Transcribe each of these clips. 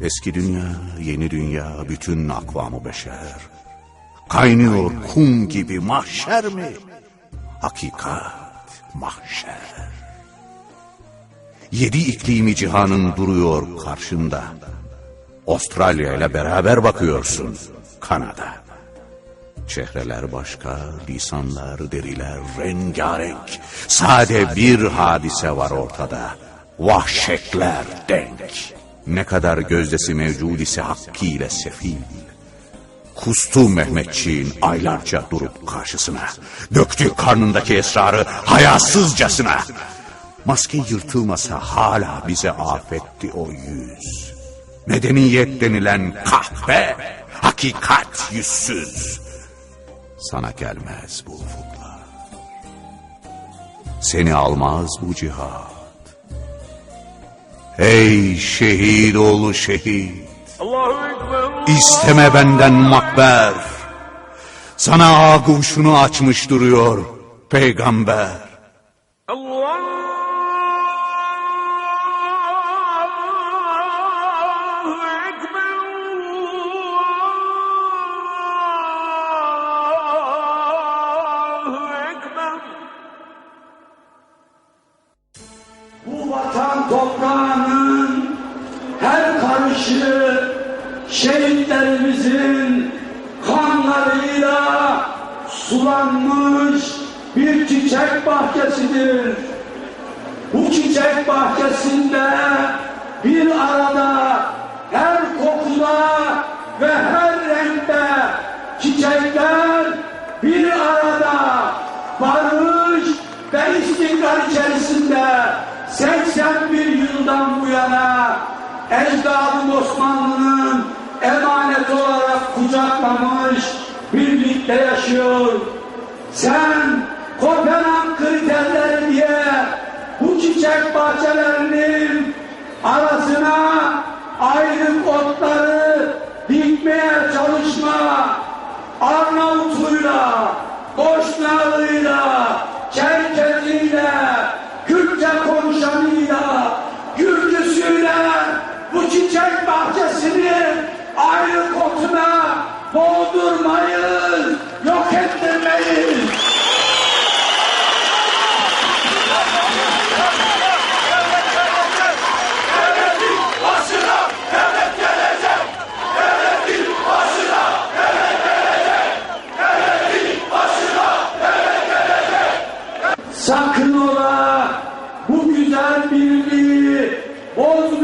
Eski dünya, yeni dünya, bütün akvamı beşer. Kaynıyor kum gibi mahşer mi? Hakikat, mahşer. Yedi iklimi cihanın duruyor karşında. Avustralya ile beraber bakıyorsun Kanada. Çehreler başka, lisanlar, deriler rengarenk. Sade bir hadise var ortada. Vahşetler denk. Ne kadar gözdesi mevcud ise hakkıyla sefil. Kustu Mehmetçiğin aylarca durup karşısına. Döktü karnındaki esrarı hayasızcasına. Maske yırtılmasa hala bize afetti o yüz. Medeniyet denilen kahve, hakikat yüzsüz. Sana gelmez bu ufuklar. Seni almaz bu cihat. Ey şehit oğlu şehit. İsteme benden makber. Sana ağuşunu açmış duruyor peygamber. Her karışı şehitlerimizin kanlarıyla sulanmış bir çiçek bahçesidir. Bu çiçek bahçesinde bir arada her kokuda ve her renkte çiçekler bir arada barış ve istikrar içerisinde 81 yıldan bu yana ecdadım Osmanlı'nın emanet olarak kucaklamış birlikte yaşıyor. Sen Kopenhag kriterleri diye bu çiçek bahçelerinin güzel birliği bozmayalım.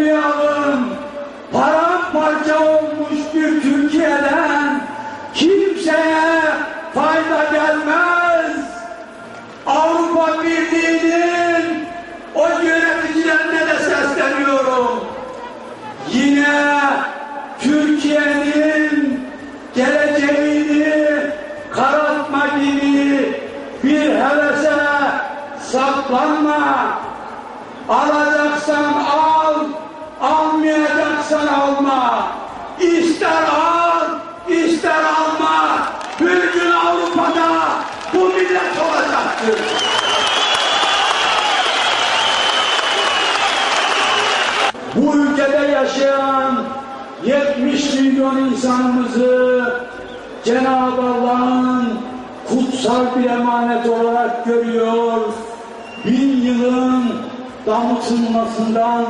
Alacaksan al, almayacaksan alma. İster al, ister alma. Bir gün Avrupa'da bu millet olacaktır. Bu ülkede yaşayan 70 milyon insanımızı Cenab-ı Allah'ın kutsal bir emanet olarak görüyor. Bin yılın damıtılmasından,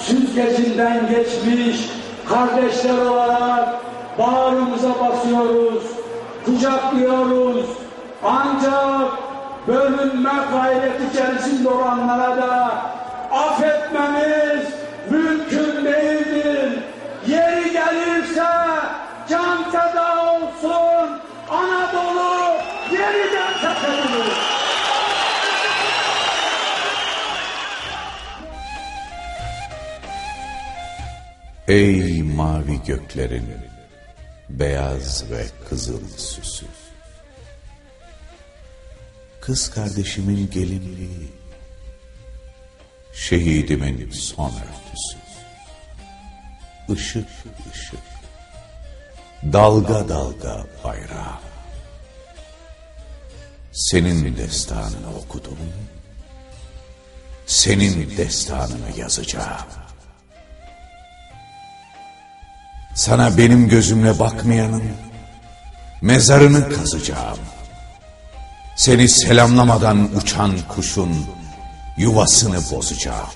süzgecinden geçmiş kardeşler olarak bağrımıza basıyoruz, kucaklıyoruz. Ancak bölünme gayreti içerisinde Ey mavi göklerin beyaz ve kızıl süsü. Kız kardeşimin gelinliği, şehidimin son örtüsü. Işık ışık, dalga dalga bayrağım. Senin destanını okudum, senin destanını yazacağım. Sana benim gözümle bakmayanın mezarını kazacağım. Seni selamlamadan uçan kuşun yuvasını bozacağım.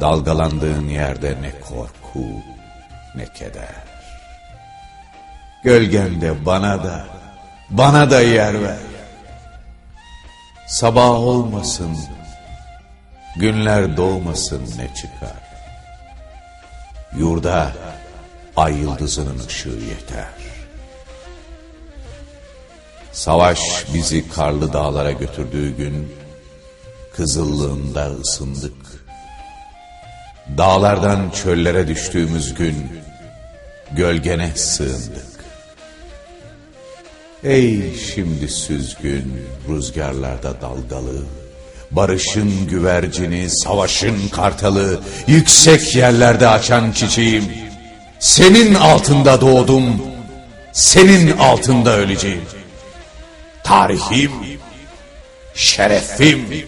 Dalgalandığın yerde ne korku ne keder. Gölgemde bana da, bana da yer ver. Sabah olmasın, günler doğmasın ne çıkar. Yurda ay yıldızının ışığı yeter. Savaş bizi karlı dağlara götürdüğü gün, kızıllığında ısındık. Dağlardan çöllere düştüğümüz gün, gölgene sığındık. Ey şimdi süzgün, rüzgarlarda dalgalı, barışın güvercini, savaşın kartalı, yüksek yerlerde açan çiçeğim. Senin altında doğdum, senin altında öleceğim. Tarihim, şerefim,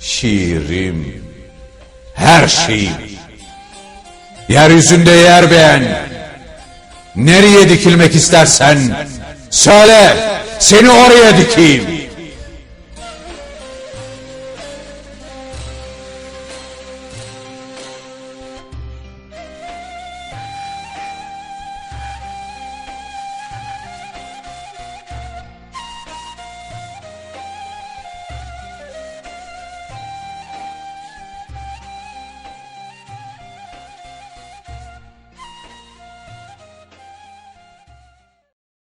şiirim, her şeyim. Yeryüzünde yer beğen, nereye dikilmek istersen, söyle, seni oraya dikeyim.